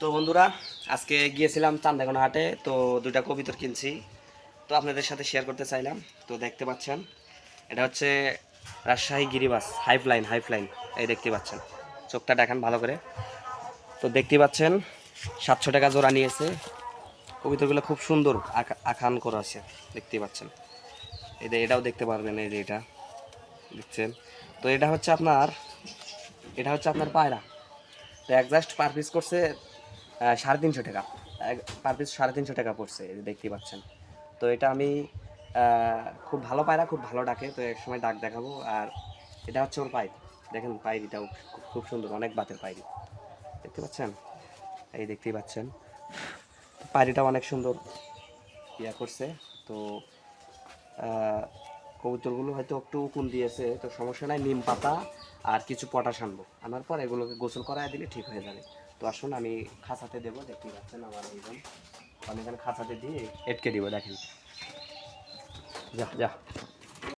তো বন্ধুরা, আজকে গিয়েছিলাম চান্দাগোনা হাটে, তো দুইটা কবিতর কিনছি। তো আপনাদের সাথে শেয়ার করতে চাইলাম, তো দেখতে পাচ্ছেন, এটা হচ্ছে রাজশাহী গিরিবাস, হাইফ লাইন হাইফ লাইন, এই দেখতে পাচ্ছেন। চোখটা দেখান ভালো করে। তো দেখতে পাচ্ছেন, সাতশো টাকা জোড়া নিয়েছে। কবিতরগুলো খুব সুন্দর আঁকান করা আছে, দেখতে পাচ্ছেন। এই এটাও দেখতে পারবেন, এই যে এটা, দেখছেন। তো এটা হচ্ছে আপনার, এটা হচ্ছে আপনার পায়রা। তো একজাস্ট পার পিস করছে সাড়ে তিনশো টাকা। পার পিস সাড়ে তিনশো টাকা পড়ছে দেখতেই পাচ্ছেন। তো এটা আমি খুব ভালো পায়রা, খুব ভালো ডাকে, তো এক সময় ডাক দেখাবো। আর এটা হচ্ছে ওর পাইপ। দেখেন পায়রিটাও খুব- সুন্দর, অনেক বাতের পায়রি দেখতে পাচ্ছেন? এই দেখতেই পাচ্ছেন। পায়রিটাও অনেক সুন্দর ইয়া করছে। তো কবুতরগুলো হয়তো একটু উকুন দিয়েছে, তো সমস্যা নাই। নিম পাতা আর কিছু পটাশ আনব। আনার পর এগুলোকে গোসল করায় দিলে ঠিক হয়ে যাবে। তো আসুন, আমি খাঁচাতে দেবো দেখতে পাচ্ছেন আমার এইজন আমি এখানে খাঁচাতে দিয়ে এটকে দিব, দেখেন। যা যা।